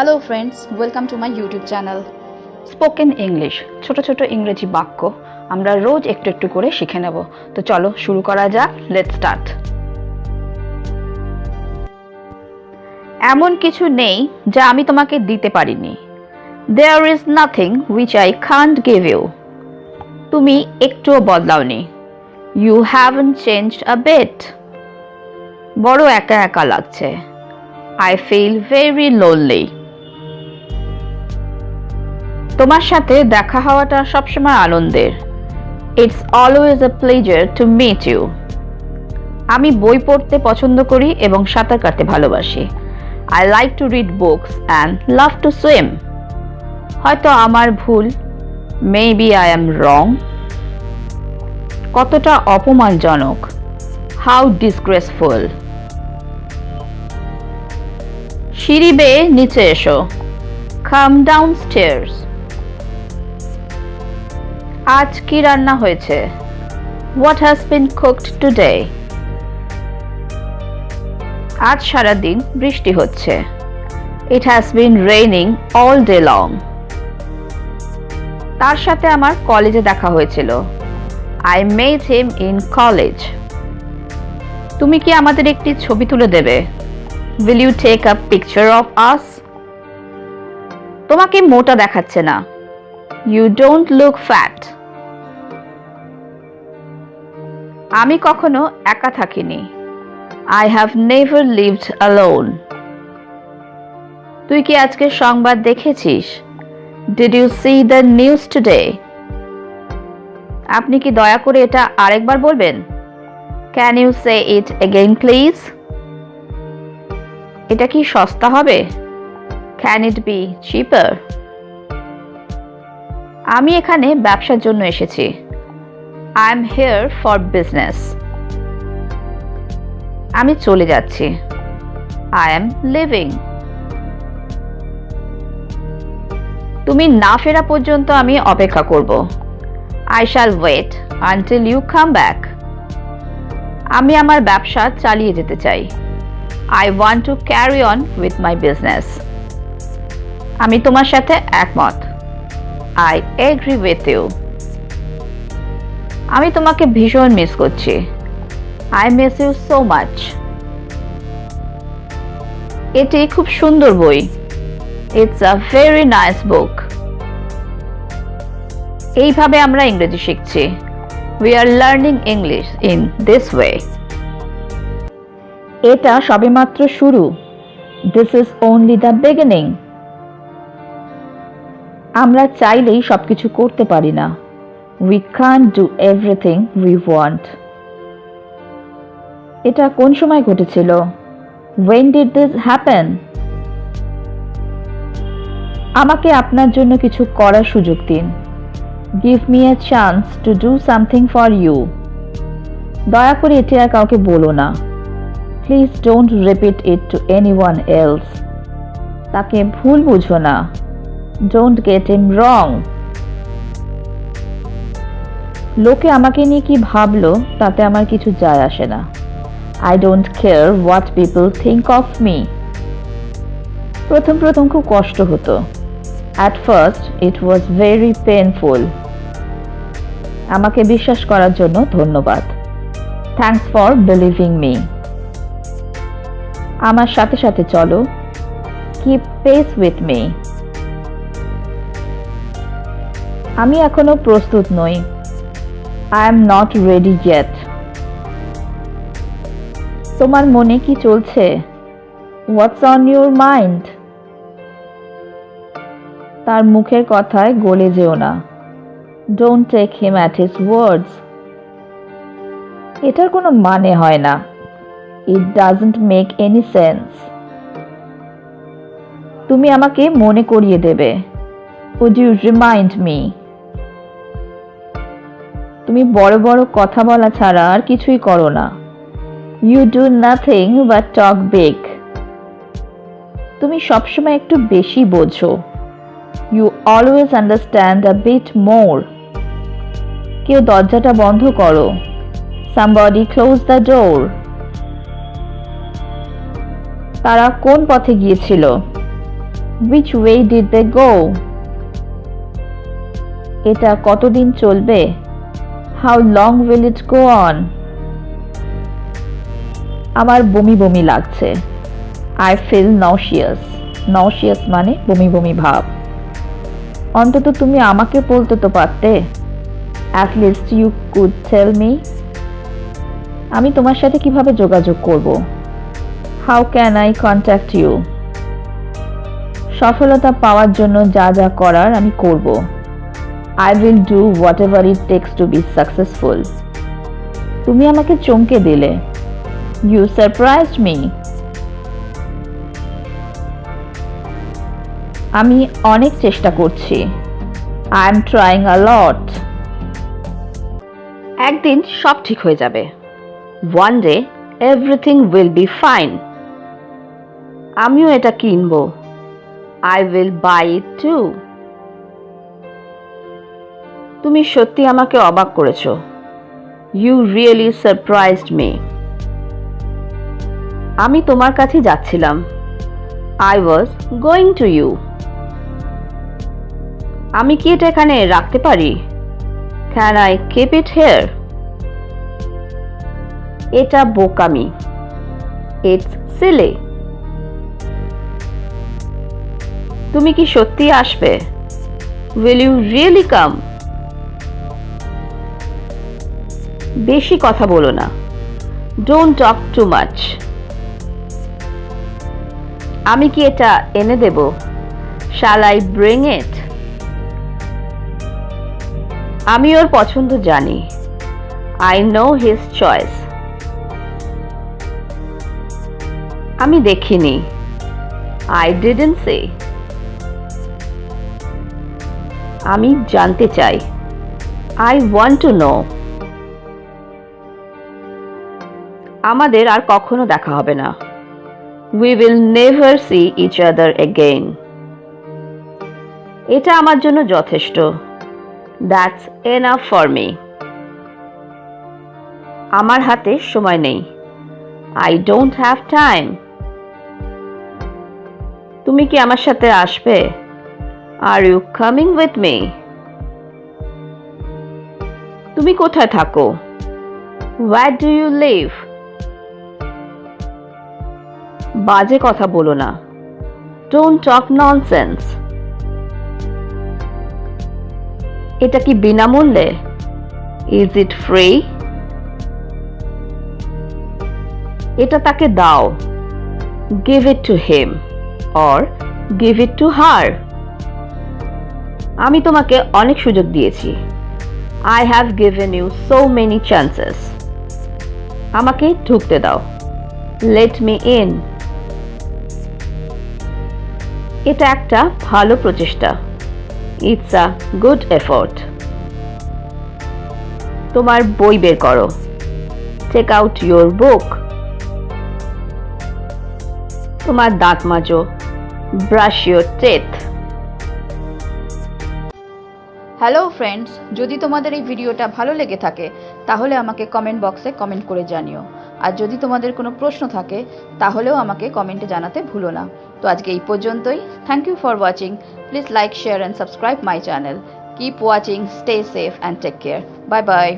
Hello friends welcome to my YouTube channel spoken English ছোট ছোট ইংরেজি বাক্য। আমরা রোজ একটু একটু করে শিখে নেব। তো চলো, শুরু করা যাক। লেট স্টার্ট এমন কিছু নেই যা আমি তোমাকে দিতে পারিনি। There is nothing which I can't give you তুমি একটুও বদলাওনি। You haven't changed a bit বড় একা একা লাগছে। আই ফিল ভেরি লোনলি তোমার সাথে দেখা হওয়াটা সবসময় আনন্দের। It's always a pleasure to meet you আমি বই পড়তে পছন্দ করি এবং সাঁতার কাটতে ভালোবাসি। I like to read books and love to swim হয়তো আমার ভুল maybe I am wrong কতটা অপমানজনক। হাউ ডিসগ্রেসফুল সিঁড়ি বেয়ে নিচে এসো। কাম ডাউন স্টেয়ার্স আজ কি রান্না হয়েছে? What has been cooked today আজ সারাদিন বৃষ্টি হচ্ছে। It has been raining all day long তার সাথে আমার কলেজে দেখা হয়েছিল। I made him in college তুমি কি আমাদের একটি ছবি তুলে দেবে? Will you take a picture of us তোমাকে মোটা দেখাচ্ছে না। ইউ ডোন্ট লুক ফ্যাট আমি কখনো একা থাকিনি। I have never lived alone তুই কি আজকে সংবাদ দেখেছিস? Did you see the news today আপনি কি দয়া করে এটা আরেকবার বলবেন? Can you say it again please এটা কি সস্তা হবে? ক্যান ইট বি চিপার আমি এখানে ব্যবসার জন্য এসেছি। I am here for business আমি চলে যাচ্ছি। আই এম লিভিং তুমি না ফেরা পর্যন্ত আমি অপেক্ষা করব। I shall wait until you come back আমি আমার ব্যবসা চালিয়ে যেতে চাই। I want to carry on with my business আমি তোমার সাথে একমত। আই এগ্রি উইথ ইউ আমি তোমাকে ভীষণ মিস করছি। I miss you so much এটি খুব সুন্দর বই। It's a very nice book এইভাবে আমরা ইংরেজি শিখছি। We are learning English in this way এটা সবেমাত্র শুরু। This is only the beginning আমরা চাইলেই সবকিছু করতে পারি না। উই কান ডু এভরিথিং উই ওয়ান্ট এটা কোন সময় ঘটেছিল? ওয়েন ডিড দিস হ্যাপেন আমাকে আপনার জন্য কিছু করার সুযোগ দিন। Give me a chance to do something for you দয়া করে এটি আর কাউকে বলো না। Please don't repeat it to anyone else তাকে ভুল বুঝো না। ডোন্ট গেট ইম রং লোকে আমাকে নিয়ে কি ভাবলো, তাতে আমার কিছু যায় আসে না। I don't care what people think of me প্রথম প্রথম খুব কষ্ট হতো। At first it was very painful আমাকে বিশ্বাস করার জন্য ধন্যবাদ। থ্যাংকস ফর বিলিভিং মি আমার সাথে সাথে চলো। কিপ পেস উইথ মি আমি এখনও প্রস্তুত নই। I am not ready yet তোমার মনে কি চলছে? হোয়াটস অন ইউর মাইন্ড তার মুখের কথায় গলে যেও না। Don't take him at his words এটার কোনো মানে হয় না। It doesn't make any sense তুমি আমাকে মনে করিয়ে দেবে। উড ইউ রিমাইন্ড মি তুমি বড় বড় কথা বলা ছাড়া আর কিছুই করো না। You do nothing but talk big তুমি সবসময় একটু বেশি বোঝো। You always understand a bit more কেউ দরজাটা বন্ধ করো। সামবডি ক্লোজ দ্য ডোর তারা কোন পথে গিয়েছিল? Which way did they go এটা কতদিন চলবে? How long will it go on? আমার বমি বমি লাগছে I feel nauseous. Nauseous মানে বমি বমি ভাব অন্তত তুমি আমাকে বলতে তো পারতে At least you could tell me. আমি তোমার সাথে কীভাবে যোগাযোগ করব How can I contact you? সফলতা পাওয়ার জন্য যা যা করার আমি করব I will do whatever it takes to be successful তুমি আমাকে চমকে দিলে। ইউ সারপ্রাইজ মি আমি অনেক চেষ্টা করছি। I am trying a lot একদিন সব ঠিক হয়ে যাবে। One day everything will be fine আমিও এটা কিনবো। I will buy it too তুমি সত্যি আমাকে অবাক করেছ। ইউ রিয়েলি সারপ্রাইজড মি আমি তোমার কাছে যাচ্ছিলাম। I was going to you আমি কি এটা এখানে রাখতে পারি? Can I keep it here এটা বোকামি। ইটস সিলে তুমি কি সত্যি আসবে? উইল ইউ রিয়েলি কাম বেশি কথা বলো না। ডোন্ট টক টু মাচ আমি কি এটা এনে দেব? শাল আই ব্রিং ইট আমি ওর পছন্দ জানি। আই নো হিজ চয়েস আমি দেখিনি। আই ডিডেন্ট সে আমি জানতে চাই। আই ওয়ান্ট টু নো আমাদের আর কখনো দেখা হবে না। We will never see each other again এটা আমার জন্য যথেষ্ট। দ্যাটস এনাফ ফর মি আমার হাতে সময় নেই। আই ডোন্ট হ্যাভ টাইম তুমি কি আমার সাথে আসবে? Are you coming with me তুমি কোথায় থাকো? হোয়াট ডু ইউ লিভ বাজে কথা বলো না। ডোন্ট টক ননসেন্স এটা কি বিনামূল্যে? ইজ ইট ফ্রি এটা তাকে দাও। Give it to him or give it to her আমি তোমাকে অনেক সুযোগ দিয়েছি। I have given you so many chances আমাকে ঢুকতে দাও। লেট মি ইন এটা একটা ভালো প্রচেষ্টা। ইটস আ গুড এফোর্ট তোমার বই বের করো। টেক আউট ইউর বুক তোমার দাঁত মাজো। Brush your teeth hello friends যদি তোমাদের এই ভিডিওটা ভালো লেগে থাকে, তাহলে আমাকে কমেন্ট বক্সে কমেন্ট করে জানিও। আর যদি তোমাদের কোনো প্রশ্ন থাকে, তাহলেও আমাকে কমেন্টে জানাতে ভুলো না। তো আজকে এই পর্যন্তই। Thank you for watching please like share and subscribe my channel keep watching stay safe and take care bye bye